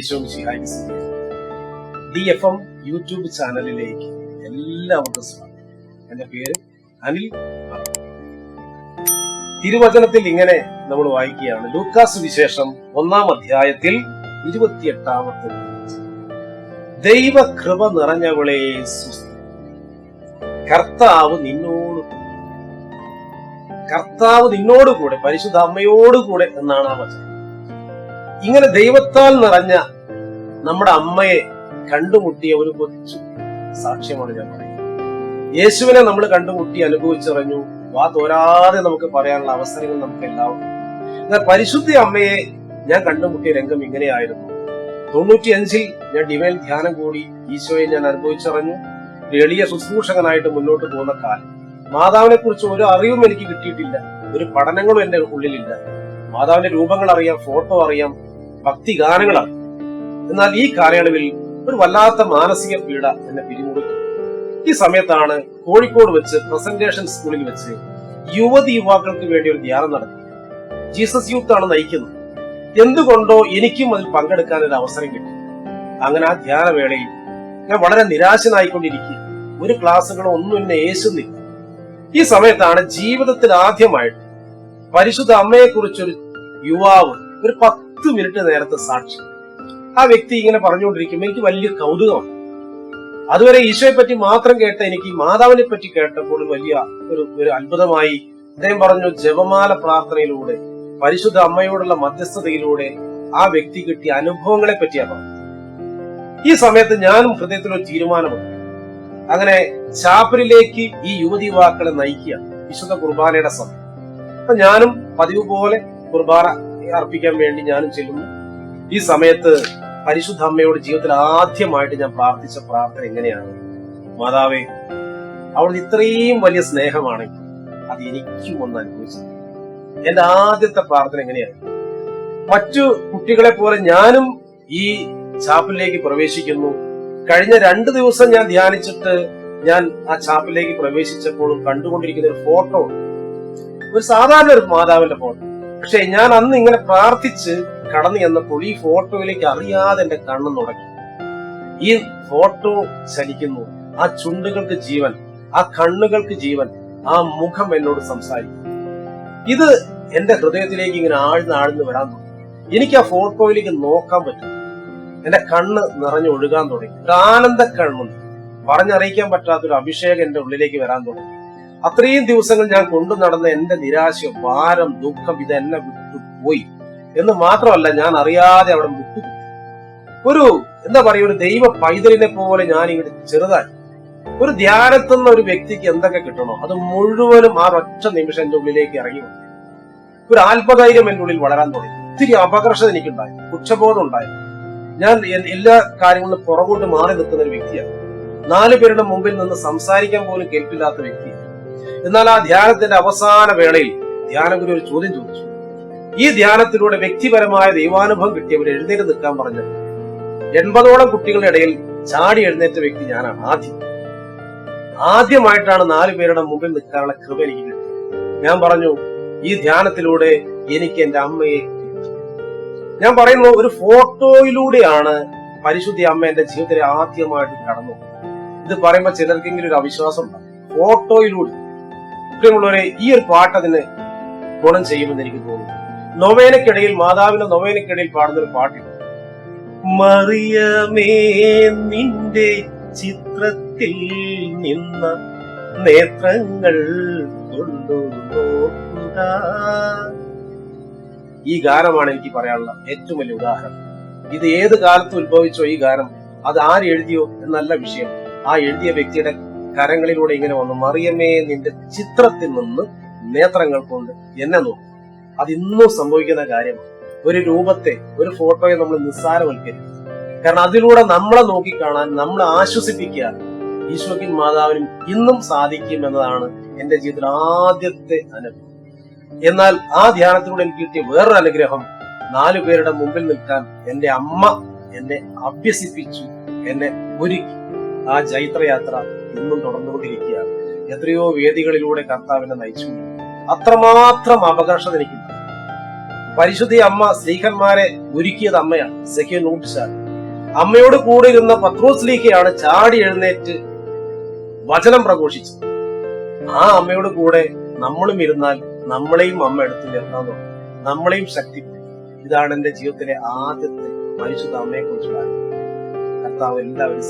ഈശോ മിശിഹായി. D F M YouTube ചാനലിലേക്ക് എല്ലാവർക്കും സ്വാഗതം. എന്റെ പേര് അനിൽ തിരുവചനത്തിൽ ഇങ്ങനെ നമ്മൾ വായിക്കുകയാണ്. ലൂക്കാസ് വിശേഷം ഒന്നാം അധ്യായത്തിൽ ഇരുപത്തിയെട്ടാമത്തെ ദൈവ ദൈവകൃപ നിറഞ്ഞവളെ കർത്താവ് നിന്നോട്. കർത്താവ് നിന്നോട് കൂടെ പരിശുദ്ധ അമ്മയോട് കൂടെ എന്നാണ് ആ വചനം. ഇങ്ങനെ ദൈവത്താൽ നിറഞ്ഞ നമ്മുടെ അമ്മയെ കണ്ടുമുട്ടിയ ഒരു കൊച്ചു സാക്ഷ്യമാണ് ഞാൻ പറയുന്നത്. യേശുവിനെ നമ്മൾ കണ്ടുമുട്ടി അനുഭവിച്ചറിഞ്ഞു. വാ തോരാതെ നമുക്ക് പറയാനുള്ള അവസരങ്ങൾ നമുക്ക് എല്ലാവർക്കും എന്നാൽ പരിശുദ്ധ അമ്മയെ ഞാൻ കണ്ടുമുട്ടിയ രംഗം ഇങ്ങനെയായിരുന്നു. തൊണ്ണൂറ്റിയഞ്ചിൽ ഞാൻ ഡിവൈൻ ധ്യാനം കൂടി ഈശോയെ ഞാൻ അനുഭവിച്ചറിഞ്ഞു. ഒരു എളിയ ശുശ്രൂഷകനായിട്ട് മുന്നോട്ട് പോകുന്ന കാലം. മാതാവിനെ കുറിച്ച് ഒരു അറിവും എനിക്ക് കിട്ടിയിട്ടില്ല. ഒരു പഠനങ്ങളും എന്റെ ഉള്ളിലില്ല. മാതാവിന്റെ രൂപങ്ങൾ അറിയാം ഫോട്ടോ അറിയാം ഭക്തി ഗാനങ്ങളാണ് എന്നാൽ ഈ കാലയളവിൽ ഒരു വല്ലാത്ത മാനസിക പീഡ എന്നെ പിരിമുറുക്കി. ഈ സമയത്താണ് കോഴിക്കോട് വെച്ച് പ്രസന്റേഷൻ സ്കൂളിൽ വെച്ച് യുവതി യുവാക്കൾക്ക് വേണ്ടി ഒരു ധ്യാനം നടത്തി. ജീസസ് യൂത്ത് ആണ് നയിക്കുന്നത്. എന്തുകൊണ്ടോ എനിക്കും അതിൽ പങ്കെടുക്കാൻ ഒരു അവസരം കിട്ടി. അങ്ങനെ ആ ധ്യാനവേളയിൽ ഞാൻ വളരെ നിരാശനായിക്കൊണ്ടിരിക്കുക. ഒരു ക്ലാസ്സുകളോ ഒന്നും എന്നെ യേശുന്നില്ല ഈ സമയത്താണ് ജീവിതത്തിൽ ആദ്യമായിട്ട് പരിശുദ്ധ അമ്മയെ കുറിച്ചൊരു യുവാവ് ഒരു പത്ത് മിനിറ്റ് നേരത്തെ സാക്ഷി. ആ വ്യക്തി ഇങ്ങനെ പറഞ്ഞുകൊണ്ടിരിക്കുമ്പോൾ എനിക്ക് വലിയ കൗതുകമാണ്. അതുവരെ ഈശോയെ പറ്റി മാത്രം കേട്ട എനിക്ക് മാതാവിനെ പറ്റി കേട്ടപ്പോൾ വലിയ ഒരു ഒരു അത്ഭുതമായി അദ്ദേഹം പറഞ്ഞു ജപമാല പ്രാർത്ഥനയിലൂടെ പരിശുദ്ധ അമ്മയോടുള്ള മധ്യസ്ഥതയിലൂടെ ആ വ്യക്തി കിട്ടിയ അനുഭവങ്ങളെ പറ്റിയാണ് ഈ സമയത്ത് ഞാനും ഹൃദയത്തിലൊരു തീരുമാനമുണ്ട്. അങ്ങനെ ചാപ്പലിലേക്ക് ഈ യുവതി യുവാക്കളെ നയിക്കുക വിശുദ്ധ കുർബാനയുടെ സമയം. അപ്പൊ ഞാനും പതിവ് പോലെ കുർബാന അർപ്പിക്കാൻ വേണ്ടി ഞാനും ചെല്ലുന്നു. ഈ സമയത്ത് പരിശുദ്ധ അമ്മയോട് ജീവിതത്തിൽ ആദ്യമായിട്ട് ഞാൻ പ്രാർത്ഥിച്ച പ്രാർത്ഥന എങ്ങനെയാണ് മാതാവേ അവിടെ ഇത്രയും വലിയ സ്നേഹമാണെങ്കിൽ അത് എനിക്കും ഒന്ന് അനുഭവിച്ചു എന്റെ ആദ്യത്തെ പ്രാർത്ഥന എങ്ങനെയാണ് മറ്റു കുട്ടികളെ പോലെ ഞാനും ഈ ചാപ്പിലേക്ക് പ്രവേശിക്കുന്നു. കഴിഞ്ഞ രണ്ടു ദിവസം ഞാൻ ധ്യാനിച്ചിട്ട് ഞാൻ ആ ചാപ്പിലേക്ക് പ്രവേശിച്ചപ്പോഴും കണ്ടുകൊണ്ടിരിക്കുന്ന ഒരു ഫോട്ടോ. ഒരു സാധാരണ ഒരു മാതാവിന്റെ ഫോട്ടോ. പക്ഷെ ഞാൻ അന്ന് ഇങ്ങനെ പ്രാർത്ഥിച്ച് കടന്നു ചെന്നപ്പോൾ ഈ ഫോട്ടോയിലേക്ക് അറിയാതെ എന്റെ കണ്ണു തുടങ്ങി. ഈ ഫോട്ടോ ചലിക്കുന്നു. ആ ചുണ്ടുകൾക്ക് ജീവൻ ആ കണ്ണുകൾക്ക് ജീവൻ ആ മുഖം എന്നോട് സംസാരിക്കുന്നു. ഇത് എന്റെ ഹൃദയത്തിലേക്ക് ഇങ്ങനെ ആഴ്ന്ന് ആഴ്ന്ന് വരാൻ തുടങ്ങി. എനിക്ക് ആ ഫോട്ടോയിലേക്ക് നോക്കാൻ പറ്റും എന്റെ കണ്ണ് നിറഞ്ഞൊഴുകാൻ തുടങ്ങി. ഒരു ആനന്ദ കണ്ണുണ്ട് പറഞ്ഞറിയിക്കാൻ പറ്റാത്തൊരു അഭിഷേകം എന്റെ ഉള്ളിലേക്ക് വരാൻ തുടങ്ങി. അത്രയും ദിവസങ്ങൾ ഞാൻ കൊണ്ടു നടന്ന എന്റെ നിരാശ ഭാരം ദുഃഖം ഇത് എന്നെ വിട്ടു പോയി. എന്ന് മാത്രമല്ല ഞാൻ അറിയാതെ അവിടെ വിട്ടു ഒരു എന്താ പറയുക ഒരു ദൈവ പൈതലിനെ പോലെ ഞാൻ ഇങ്ങോട്ട് ചെറുതായി. ഒരു ധ്യാനത്തുന്ന ഒരു വ്യക്തിക്ക് എന്തൊക്കെ കിട്ടണോ അത് മുഴുവനും ആ ഒറ്റ നിമിഷം എന്റെ ഉള്ളിലേക്ക് ഇറങ്ങി വന്നു. ഒരു ആത്മധൈര്യം എന്റെ ഉള്ളിൽ വളരാൻ തുടങ്ങി. ഒത്തിരി അപകർഷത എനിക്കുണ്ടായി കുറ്റബോധം ഉണ്ടായി. ഞാൻ എല്ലാ കാര്യങ്ങളും പുറകോട്ട് മാറി നിൽക്കുന്ന ഒരു വ്യക്തിയാണ്. നാല് പേരുടെ മുമ്പിൽ നിന്ന് സംസാരിക്കാൻ പോലും കേൾപ്പില്ലാത്ത വ്യക്തിയാണ് എന്നാൽ ആ ധ്യാനത്തിന്റെ അവസാന വേളയിൽ ധ്യാനഗുരു ഒരു ചോദ്യം ചോദിച്ചു. ഈ ധ്യാനത്തിലൂടെ വ്യക്തിപരമായ ദൈവാനുഭവം കിട്ടിയവർ എഴുന്നേറ്റ് നിൽക്കാൻ പറഞ്ഞത് എൺപതോളം കുട്ടികളുടെ ഇടയിൽ ചാടി എഴുന്നേറ്റ വ്യക്തി ഞാനാണ് ആദ്യം. ആദ്യമായിട്ടാണ് നാലു പേരുടെ മുമ്പിൽ നിൽക്കാനുള്ള കൃപ എനിക്ക് കിട്ടിയത് ഞാൻ പറഞ്ഞു ഈ ധ്യാനത്തിലൂടെ എനിക്ക് എന്റെ അമ്മയെ ഞാൻ പറയുന്നു ഒരു ഫോട്ടോയിലൂടെയാണ് പരിശുദ്ധി അമ്മ എന്റെ ജീവിതത്തിൽ ആദ്യമായിട്ട് കടന്നു ഇത് പറയുമ്പോൾ ചിലർക്കെങ്കിലും ഒരു അവിശ്വാസം ഉണ്ടാകും. ഫോട്ടോയിലൂടെ. പ്രിയമുള്ളവരെ ഈ ഒരു പാട്ട് അതിന് ഗുണം ചെയ്യുമെന്ന് എനിക്ക് തോന്നുന്നു. നൊവേനക്കിടയിൽ മാതാവിന്റെ നൊവേനക്കിടയിൽ പാടുന്ന ഒരു പാട്ടുണ്ട് മറിയമേ നിന്റെ ചിത്രത്തിൽ നിന്ന നേത്രങ്ങൾ ഈ ഗാനമാണ് എനിക്ക് പറയാനുള്ള ഏറ്റവും വലിയ ഉദാഹരണം. ഇത് ഏത് കാലത്ത് ഉത്ഭവിച്ചോ ഈ ഗാനം അത് ആര് എഴുതിയോ എന്നല്ല വിഷയം. ആ എഴുതിയ വ്യക്തിയുടെ കരങ്ങളിലൂടെ ഇങ്ങനെ വന്നു. മറിയമേ നിന്റെ ചിത്രത്തിൽ നിന്ന് നേത്രങ്ങൾ കൊണ്ട് എന്നെ നോക്കും. അതിന്നും സംഭവിക്കുന്ന കാര്യമാണ് ഒരു രൂപത്തെ ഒരു ഫോട്ടോയെ നമ്മൾ നിസ്സാരവൽക്കരിക്കും. കാരണം അതിലൂടെ നമ്മളെ നോക്കിക്കാണാൻ നമ്മളെ ആശ്വസിപ്പിക്കുക ഈശോയ്ക്കും മാതാവിനും ഇന്നും സാധിക്കും എന്നതാണ് എന്റെ ജീവിതത്തിൽ ആദ്യത്തെ അനുഭവം. എന്നാൽ ആ ധ്യാനത്തിലൂടെ എനിക്ക് കിട്ടിയ വേറൊരു അനുഗ്രഹം നാലു പേരുടെ മുമ്പിൽ നിൽക്കാൻ എന്റെ അമ്മ എന്നെ അഭ്യസിപ്പിച്ചു എന്നെ ഒരുക്കി. ആ ജൈത്രയാത്ര ഇന്നും തുടർന്നുകൊണ്ടിരിക്കുകയാണ് എത്രയോ വേദികളിലൂടെ കർത്താവിനെ നയിച്ചു അത്രമാത്രം അവകാശം എനിക്കുണ്ട്. പരിശുദ്ധി അമ്മ സ്ത്രീഹന്മാരെ ഒരുക്കിയത് അമ്മയാണ്. സെക്യൂർ നോട്ടിസാണ് അമ്മയോട് കൂടെ ഇരുന്ന പത്രോസ്ലീഖയാണ് ചാടി എഴുന്നേറ്റ് വചനം പ്രഘോഷിച്ചത്. ആ അമ്മയോട് കൂടെ നമ്മളും ഇരുന്നാൽ നമ്മളെയും അമ്മ എടുത്തു തുടങ്ങും നമ്മളെയും ശക്തി ഇതാണ് എന്റെ ജീവിതത്തിലെ ആദ്യത്തെ പരിശുദ്ധ അമ്മയെ കുറിച്ചുള്ള കർത്താവ് എല്ലാവരും